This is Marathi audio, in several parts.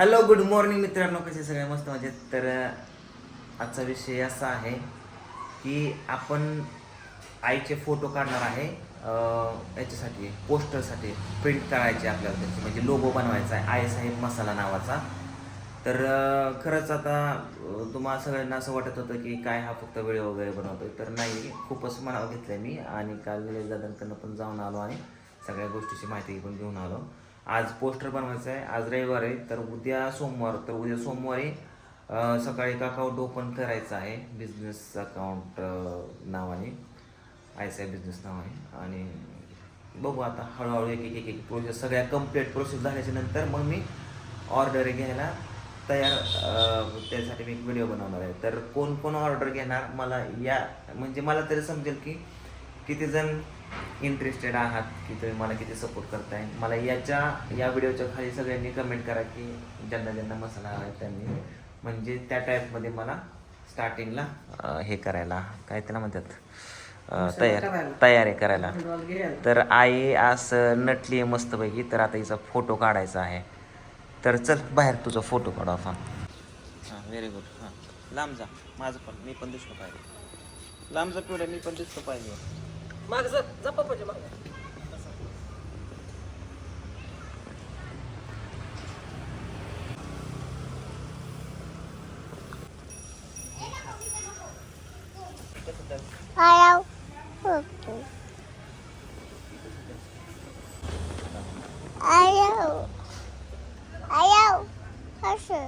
हॅलो गुड मॉर्निंग मित्रांनो. कसे सगळे? मस्त मजेत. तर आजचा विषय असा आहे की आपण आईचे फोटो काढणार आहे. याच्यासाठी पोस्टरसाठी प्रिंट करायचे आपल्याला त्याची. म्हणजे लोगो बनवायचा आहे. आय साहेब मसाला नावाचा. तर खरंच आता तुम्हाला सगळ्यांना असं वाटत होतं की काय हा फक्त वेळ वगैरे बनवतोय. तर नाही खूपच मनावर घेतलं मी. आणि काल दादांकडनं पण जाऊन आलो आणि सगळ्या गोष्टीची माहिती पण घेऊन आलो. आज पोस्टर बनवायचं आहे. आज रविवार आहे तर उद्या सोमवार तर उद्या सोमवारी सकाळी एक अकाउंट ओपन करायचं आहे. बिझनेस अकाउंट नावाने. आय सी आय बिझनेस नावाने. आणि बघू आता हळूहळू एक एक एक एक प्रोसेस सगळ्या कंप्लीट प्रोसेस झाल्याच्यानंतर मग मी ऑर्डर घ्यायला तयार त्यासाठी मी एक व्हिडिओ बनवणार आहे. तर कोण कोण ऑर्डर घेणार मला या म्हणजे मला तरी समजेल की किती जण इंटरेस्टेड आहात की तुम्ही मला किती सपोर्ट करताय? मला याच्या या व्हिडिओच्या खाली सगळ्यांनी कमेंट करा की ज्यांना ज्यांना मसाला हवा आहे त्यांनी. म्हणजे त्या टाईपमध्ये मला स्टार्टिंगला हे करायला काय त्याला म्हणतात? तयार तयारी करायला. तर आई असं नटली आहे मस्तपैकी तर आता हिचा फोटो काढायचा आहे. तर चल बाहेर तुझा फोटो काढू आपण. हां व्हेरी गुड हां. लांब जा. माझं पण मी पण दिसलो पाहिजे लांब जा पिवड्या मी पण दिसलो पाहिजे माग जा जा पप्पाच्या माग Ayaw. Pupu. Ayaw. Ayaw. Kasi.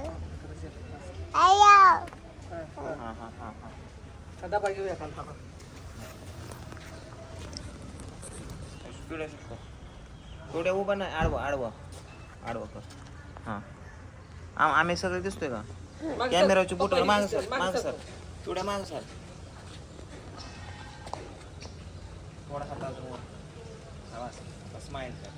Ayaw. हां हां हां हां डबा घेऊया खाली पिवड्या शिकतो पिवड्या उभा नाही आडवा आडवा. आडवा कर. हां. आम आम्ही सगळे दिसतोय का? सर. कॅमेराची बोट माग. सर माग सर. सर. पिवड्या माग सर. थोडा हात अजून वर हा, बस स्माईल कर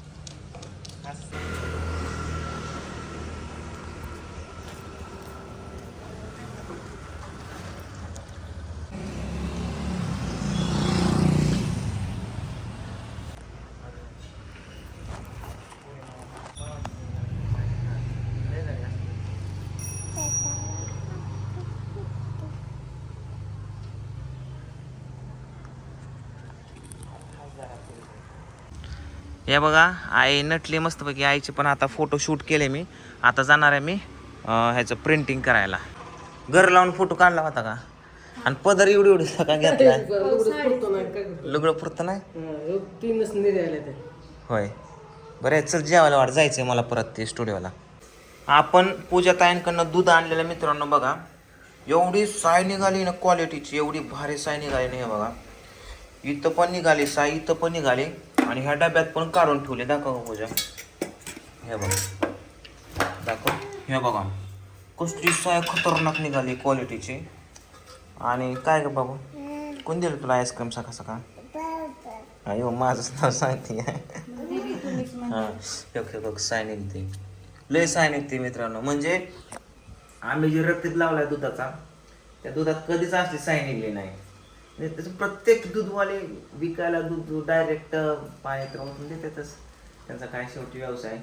हे बघा आई नटली मस्तपैकी आईचे पण आता फोटो शूट केले मी. आता जाणार आहे मी ह्याचं प्रिंटिंग करायला. घर लावून फोटो काढला होता का? आणि पदर एवढी एवढी का घेतला? लुगडं पुरतो नाही? हं, ह्यो. बरं आहे, चल जेवायला वाट जायचंय मला परत ते स्टुडिओला आपण पूजा ताईंकडनं दूध आणलेलं मित्रांनो बघा. एवढी साय निघाली ना क्वालिटीची एवढी भारी साय निघाली ना हे बघा. इथं पण निघाली साय इथं पण निघाली. आणि ह्या डब्यात पण काढून ठेवले. दाखव पूजा. हे बघा. दाखव. हे बघा. कसली साय खतरनाक निघाली क्वालिटीची आणि काय ग बाबू? कोण दिलं तुला आईस्क्रीम सका सका अयो माझंच नाव सांगते. हां. बघ बघ साय निघते लय साय निघते मित्रांनो. म्हणजे आम्ही जे रक्तीत लावलाय दुधाचा त्या दुधात कधीच असली साय निघली नाही. म्हणजे त्याचं प्रत्येक दूधवाले विकायला दूध डायरेक्ट पाण्यात राहून देतातच. त्यांचा काय शेवटी व्यवसाय?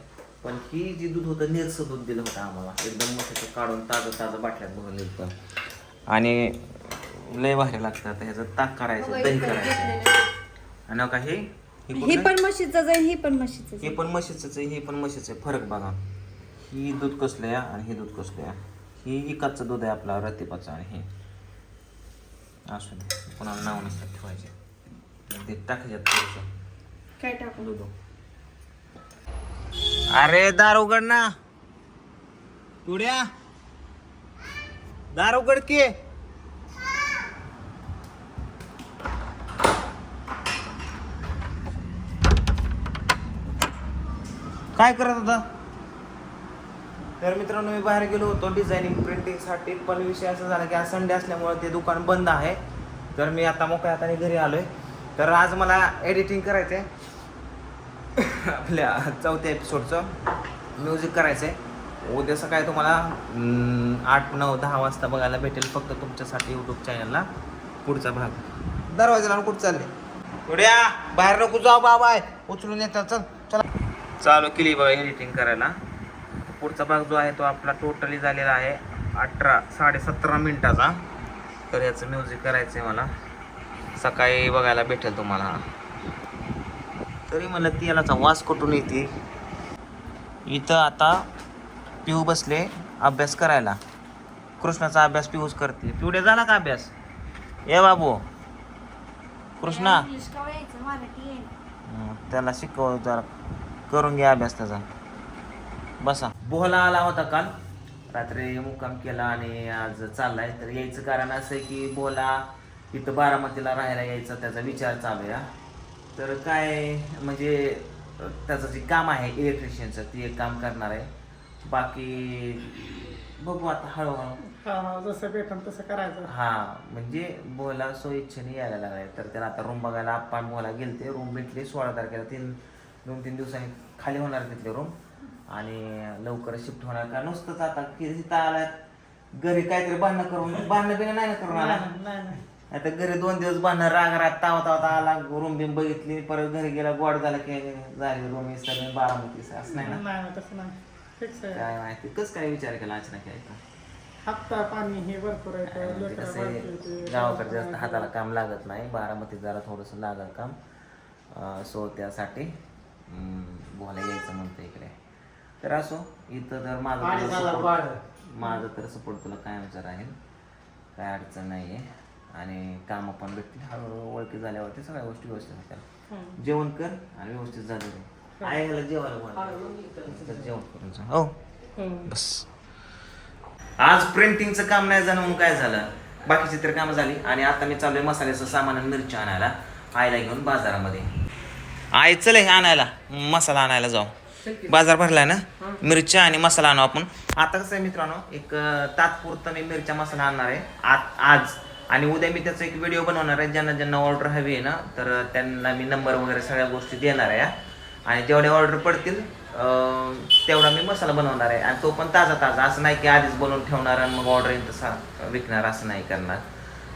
पण ही जी दूध होतं निरसं दूध दिलं होतं आम्हाला. एकदम मस्त काढून ताजं ताजं बाटल्यात भरून दिलं होतं. आणि लय भारी लागतं आता ह्याचं ताक करायचं दही करायचं. आणि का हे? हे ही कुठलं? पण म्हशीचंच आहे ही पण म्हशीचंच हे पण म्हशीचंच आहे हे पण म्हशीचं आहे फरक बघा. ही दूध कसलं आहे आणि हे दूध कसलं आहे. ही इकाचं दूध आहे आपला रतिपाचं आणि हे. असू दे कोणाला नाव नसतात ठेवायचे ते टाकायच्यात थोडंसं काय टाकू दूध अरे दार उघड ना. पिवड्या दार उघड की. काय करत होता? तर मित्रांनो मी बाहेर गेलो होतो डिझायनिंग प्रिंटिंगसाठी पण विषय असा झाला की आज संडे असल्यामुळे ते दुकान बंद आहे. तर मी आता मोकळ्या हाताने घरी आलो आहे तर आज मला एडिटिंग करायचं आहे आपल्या चौथ्या एपिसोडचं म्युझिक करायचं आहे उद्या सकाळी तुम्हाला आठ नऊ दहा वाजता बघायला भेटेल फक्त तुमच्यासाठी यूट्यूब चॅनलला पुढचा भाग. दरवाजाला कुठं चालले? पुढ्या बाहेर नको जाऊ बाबा. उचलून येतात. चल चला. चालू केली बाबा एडिटिंग करायला. पुढचा भाग जो आहे तो आपला टोटली झालेला आहे अठरा साडे सतरा मिनिटाचा. तर याचं म्युझिक करायचं आहे मला. सकाळी बघायला भेटेल तुम्हाला. तरी मला तेलाचा वास कुठून येते? इथं आता पिऊ बसले अभ्यास करायला. कृष्णाचा अभ्यास पिऊच करते पिवडे झाला का अभ्यास? ये बाबू. कृष्णा. त्याला शिकव जरा करून घ्या अभ्यास त्याचा. बसा. बोहला आला होता काल. रात्री मुक्काम केला आणि आज चाललाय. तर यायचं कारण असं आहे की बोला इथं बारामतीला राहायला यायचा त्याचा विचार चालू आहे. हा. तर काय म्हणजे त्याचं जे काम आहे इलेक्ट्रिशियनचं ते एक काम करणार आहे. बाकी बघू आता हळूहळू. जसं भेटन तसं करायचं. हा म्हणजे बोला सो इच्छेने यायला लागलाय. तर त्याला आता रूम बघायला आपण बोला गेलते. रूम भेटली सोळा तारखेला. तीन दोन तीन दिवसांनी खाली होणार तिथले रूम आणि लवकर शिफ्ट होणार. का नुसतंच आता तिथं आला घरी काहीतरी भांडणं करून भांडणं बिणं नाही ना करून आला. आता घरी दोन दिवस भांडणं राग राग तावा तावा आला रूम बिम बघितली परत घरी गेला गोड झाला की झाली रूम सगळे बारामती असं नाही ना? काय माहिती कसं काय विचार केला अचानक यायचा? हातपाय पाणी हे भरपूर गावाकडे जास्त हाताला काम लागत नाही बारामतीत जरा थोडंसं लागत काम. सो त्यासाठी बोला यायचं म्हणतं इकडे. तर असो इथं तर माझं पाणी तुला झालं support- वाढ. माझं तर सपोर्ट तुला कायमचा राहील काय अडचण नाही आहे आणि कामं पण भेटतील. हळूहळू ओळखी झाल्यावरती सगळ्या गोष्टी व्यवस्थित होत्या जेवण कर आणि व्यवस्थित झालं रे. ह्याला जेवायला. तर जेवण करून जा. हो. बस. आज प्रिंटिंगचं काम नाही झालं म्हणून काय झालं? बाकीची तर कामं झाली. आणि आता मी चाललोय मसाल्याचं सामान आणि मिरची आणायला. आईला घेऊन बाजारामध्ये. आई चल हे आणायला. मसाला आणायला जाऊ. बाजार भरलाय ना? मिरच्या आणि मसाला आणू आपण. आता कसं आहे मित्रांनो एक तात्पुरतं मी मिरच्या मसाला आणणार आहे. आज. आणि उद्या मी त्याचा एक व्हिडिओ बनवणार आहे. ज्यांना ज्यांना ऑर्डर हवी आहे ना तर त्यांना मी नंबर वगैरे सगळ्या गोष्टी देणार आहे. आणि जेवढ्या ऑर्डर पडतील तेवढा मी मसाला बनवणार आहे. आणि तो पण ताजा ताजा. असं नाही की आधीच बनवून ठेवणार आणि मग ऑर्डर येईल तसा विकणार. असं नाही करणार.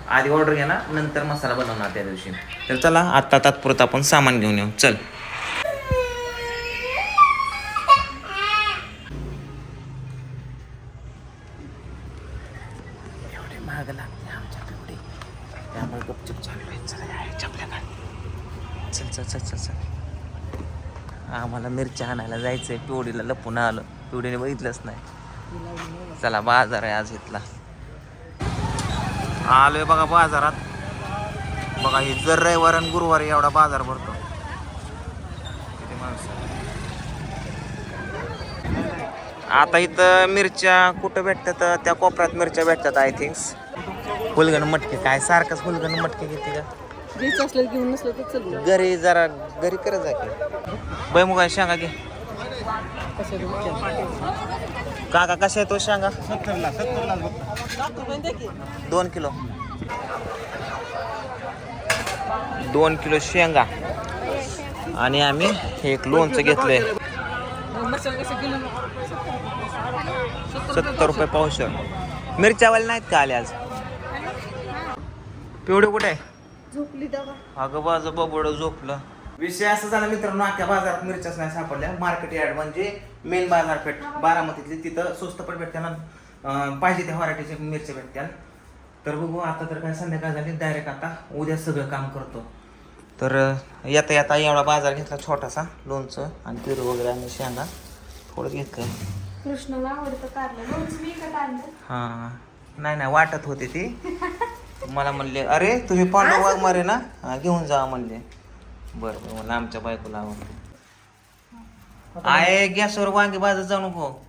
आधी ऑर्डर घेणार नंतर मसाला बनवणार त्या दिवशी. तर चला आत्ता तात्पुरतं आपण सामान घेऊन येऊ. चल. त्यामुळे गपचूप चालू आहे चला या चपल्या चल चल चल चल चल आम्हाला मिरच्या आणायला जायचं आहे पिवडीला लपून आलं. पिवडीने बघितलंच नाही. चला बाजार आहे आज इथला. आलोय बघा बाजारात. बघा हे जर रविवार आणि गुरुवारी एवढा बाजार भरतो. किती माणसं. आता इथं मिरच्या कुठं भेटतात? त्या कोपऱ्यात मिरच्या भेटतात आय थिंक्स फुलगण मटके काय सारखंच फुलगण मटके घेते का? घ्यायचं असलं घेऊन नसलं तर चल. घरी जरा घरी करत जा की. बाई मुगा शेंगा घे. काका कशा आहे तो शेंगा? दोन किलो. दोन किलो शेंगा. आणि आम्ही हे एक लोणचं घेतलंय. मसाला कसं किलो? सत्तर रुपये पावशर. मिरच्यावाले नाहीत का आले आज? पिवडे कुठे आहे? झोपली दवा अगं बाजू बबड झोपलं. विषय असा झाला मित्रांनो अख्ख्या बाजारात मिरच्याच नाही सापडल्या. मार्केट यार्ड म्हणजे मेन बाजारपेठ बारामतीतली. तिथं स्वस्त पण भेटते ना पाहिजे त्या व्हरायटीच्या मिरच्या भेटत्या तर बघू आता तर काय संध्याकाळ झाली. डायरेक्ट आता उद्या सगळं काम करतो. तर येता येता एवढा बाजार घेतला छोटासा लोणचं आणि पेरू वगैरे आणि शेंगा. थोडंच घेतलं. कृष्णाला आवडतं कारलं. लोणचं मी का आणलं. हां. नाही नाही वाटत होते ती. मला म्हणले अरे तुम्ही पांडव वाघ मारे ना? हा, घेऊन जा म्हणले. बरं बरं म्हणलं आमच्या बायकोला आवडते आहे गॅसवर वांगे भाजत जाऊ नको.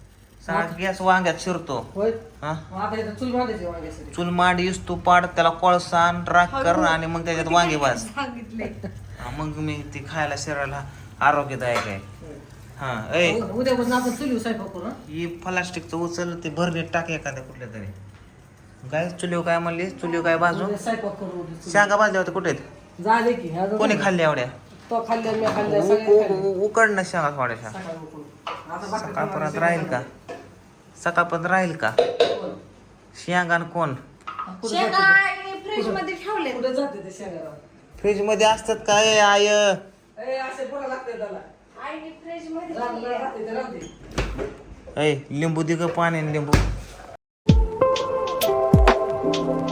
गॅस वांग्यात शिरतो. होय? हा? मग आता इथं चूल बांधायची वांग्यासाठी. चूल मांड तू पाड त्याला कोळसान राख कर आणि मग त्याच्यात वांगे भाज. सांगितले. हा, मग मी ती खायला शरीराला आरोग्यदायक आहे. हा ऐ उ- उद्यापासून आपण चुली स्वयंपाक करू हं? ही प्लास्टिकचं उचल ते भरणे टाक एखाद्या कुठल्या तरी. काय चुलीव काय म्हणली चुलीव काय भाजू उद्या स्वयंपाक करू. शेंगा भाजल्या होत्या कुठे आहेत? झाले की ह्या दोघं- कोणी खाल्ल्या एवढ्या तो खाल्ल्या मी खाल्ल्या उ- सगळे उ- खाल्ले. उ- उकडणं शेंगा थोड्याशा सकाळपर्यंत राहील का सकाळपर्यंत राहील का कोण? शेंगा आणि कोण शेंगा आणि फ्रीजमध्ये ते? ठेवले कुठं जाते ते शेंगा फ्रीजमध्ये असतात काय आय ए असे बोला लागते त्याला आईने फ्रीजमध्ये राहते ठेवले. राहते ते राहते ऐ लिंबू दे ग पाणी आणि लिंबू thank you